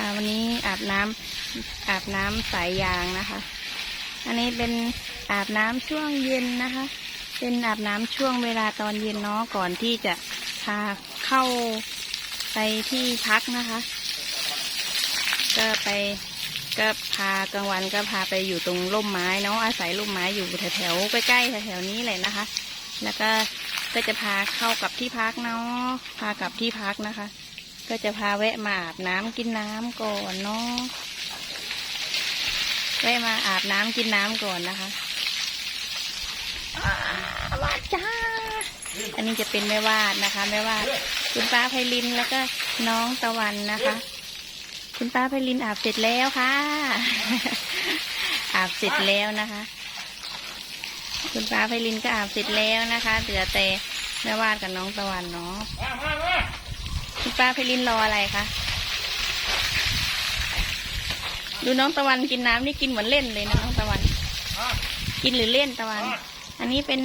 ่ะวันนี้อาบน้ำอาบน้ำสายยางนะคะ อันนี้เป็นอาบน้ำช่วงเย็นนะคะ เป็นอาบน้ำช่วงเวลาตอนเย็นเนาะก่อนที่จะพาเข้าไปที่พักนะคะ ก็ไปก็พากลางวันก็พาไปอยู่ตรงร่มไม้เนาะอาศัยร่มไม้อยู่แถวๆใกล้ๆแถวๆนี้เลยนะคะ แล้วก็ก็จะพาเข้ากับที่พักเนาะพากลับที่พักนะคะ ก็จะพาแวะมาอาบน้ำกินน้ำก่อนเนาะแวะมาอาบน้ำกินน้ำก่อนนะคะอ่าวาดจ้า อันนี้จะเป็นแม่วาดนะคะแม่วาดคุณป้าไพลินแล้วก็น้องตะวันนะคะ คุณป้าไพลินอาบเสร็จแล้วค่ะ อาบเสร็จแล้วนะคะ คุณป้าไพลินก็อาบเสร็จแล้วนะคะเหลือแต่แม่วาดกับน้องตะวันเนาะ คุณป้าไพลินรออะไรคะดูน้องตะวันกินน้ำนี่กินเหมือนเล่นเลยนะน้องตะวัน กินหรือเล่นตะวัน อันนี้เป็น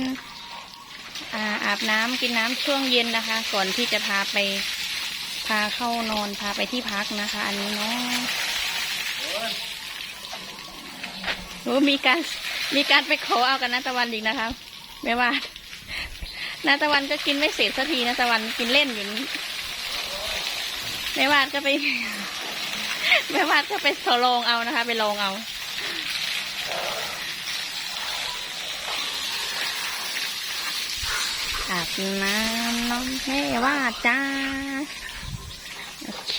อาอาบน้ำกินน้ำช่วงเย็นนะคะ ก่อนที่จะพาไปพาเข้านอนพาไปที่พักนะคะ อันนี้เนาะโอ้มีการมีการไปขอเอากันนะตะวันอีกนะคะไม่ว่านาตะวันก็กินไม่เสร็จสักทีนะตะวันกินเล่นอยู่ แม่วาดก็ไปแม่วาดก็ไปโซลองเอานะคะ ไปลองเอาอาบน้ำน้องแม่ว่าจ้า โอเค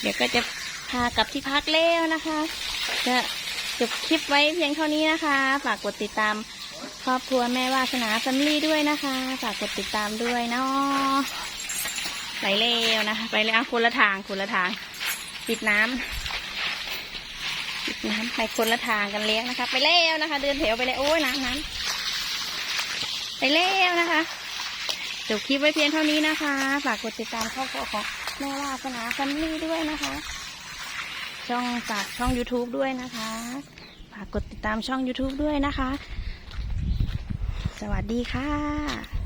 เดี๋ยวก็จะพากลับที่พักแล้วนะคะจะจบคลิปไว้เพียงเท่านี้นะคะ ฝากกดติดตามครอบครัวแม่วาสนาแฟมิลี่ด้วยนะคะ ฝากกดติดตามด้วยเนาะ ไปแล้วนะคะ ไปแล้วคนละทางคนละทาง ปิดน้ำปิดน้ำไปคนละทางกันแล้วนะคะ ไปแล้วนะคะ เดินแถวไปเลยโอ้ยน้ำน้ำไปแล้วนะคะจบคลิปไว้เพียงเท่านี้นะคะ ฝากกดติดตามครอบครัวของแม่วาสนาแฟมิลี่ด้วยนะคะ ช่องฝากช่อง YouTube ด้วยนะคะ ฝากกดติดตามช่อง YouTube ด้วยนะคะ สวัสดีค่ะ